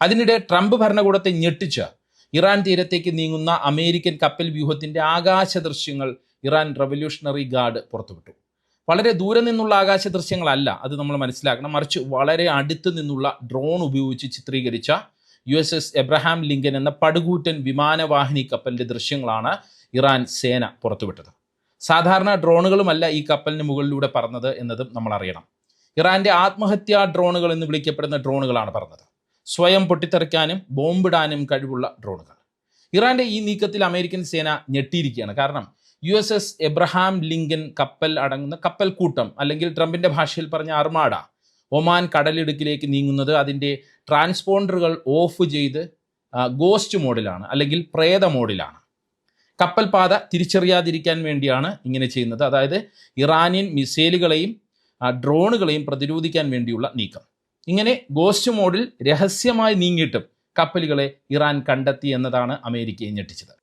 അതിനിടെ ട്രംപ് ഭരണകൂടത്തെ ഞെട്ടിച്ച ഇറാൻ തീരത്തേക്ക് നീങ്ങുന്ന അമേരിക്കൻ കപ്പൽ വ്യൂഹത്തിന്റെ ആകാശ ദൃശ്യങ്ങൾ ഇറാൻ റവല്യൂഷണറി ഗാർഡ് പുറത്തുവിട്ടു. വളരെ ദൂരെ നിന്നുള്ള ആകാശ ദൃശ്യങ്ങളല്ല അത് നമ്മൾ മനസ്സിലാക്കണം. മറിച്ച് വളരെ അടുത്ത് നിന്നുള്ള ഡ്രോൺ ഉപയോഗിച്ച് ചിത്രീകരിച്ച U S S Abraham Lincoln എന്ന പടുകൂറ്റൻ വിമാനവാഹിനി കപ്പലിന്റെ ദൃശ്യങ്ങളാണ് ഇറാൻ സേന പുറത്തുവിട്ടത്. സാധാരണ ഡ്രോണുകളുമല്ല ഈ കപ്പലിന് മുകളിലൂടെ പറന്നത് എന്നതും നമ്മൾ അറിയണം ഇറാന്റെ ആത്മഹത്യാ ഡ്രോണുകൾ എന്ന് വിളിക്കപ്പെടുന്ന ഡ്രോണുകളാണ് പറന്നത് സ്വയം പൊട്ടിത്തെറിക്കാനും ബോംബിടാനും കഴിവുള്ള ഡ്രോണുകൾ ഇറാന്റെ ഈ നീക്കത്തിൽ അമേരിക്കൻ സേന ഞെട്ടിയിരിക്കുകയാണ്. കാരണം U S S Abraham Lincoln കപ്പൽ അടങ്ങുന്ന കപ്പൽ കൂട്ടം അല്ലെങ്കിൽ ട്രംപിന്റെ ഭാഷയിൽ പറഞ്ഞ അർമാഡ ഒമാൻ കടലിടുക്കിലേക്ക് നീങ്ങുന്നത് അതിന്റെ ട്രാൻസ്പോണ്ടറുകൾ ഓഫ് ചെയ്ത് ഗോസ്റ്റ് മോഡിലാണ് അല്ലെങ്കിൽ പ്രേത മോഡിലാണ്. കപ്പൽ പാത തിരിച്ചറിയാതിരിക്കാൻ വേണ്ടിയാണ് ഇങ്ങനെ ചെയ്യുന്നത്. അതായത് ഇറാനിയൻ മിസൈലുകളെയും ഡ്രോണുകളെയും പ്രതിരോധിക്കാൻ വേണ്ടിയുള്ള നീക്കം. ഇങ്ങനെ ഗോസ്റ്റ് മോഡിൽ രഹസ്യമായി നീങ്ങിയിട്ടും കപ്പലുകളെ ഇറാൻ കണ്ടെത്തി എന്നതാണ് അമേരിക്കയെ ഞെട്ടിച്ചത്.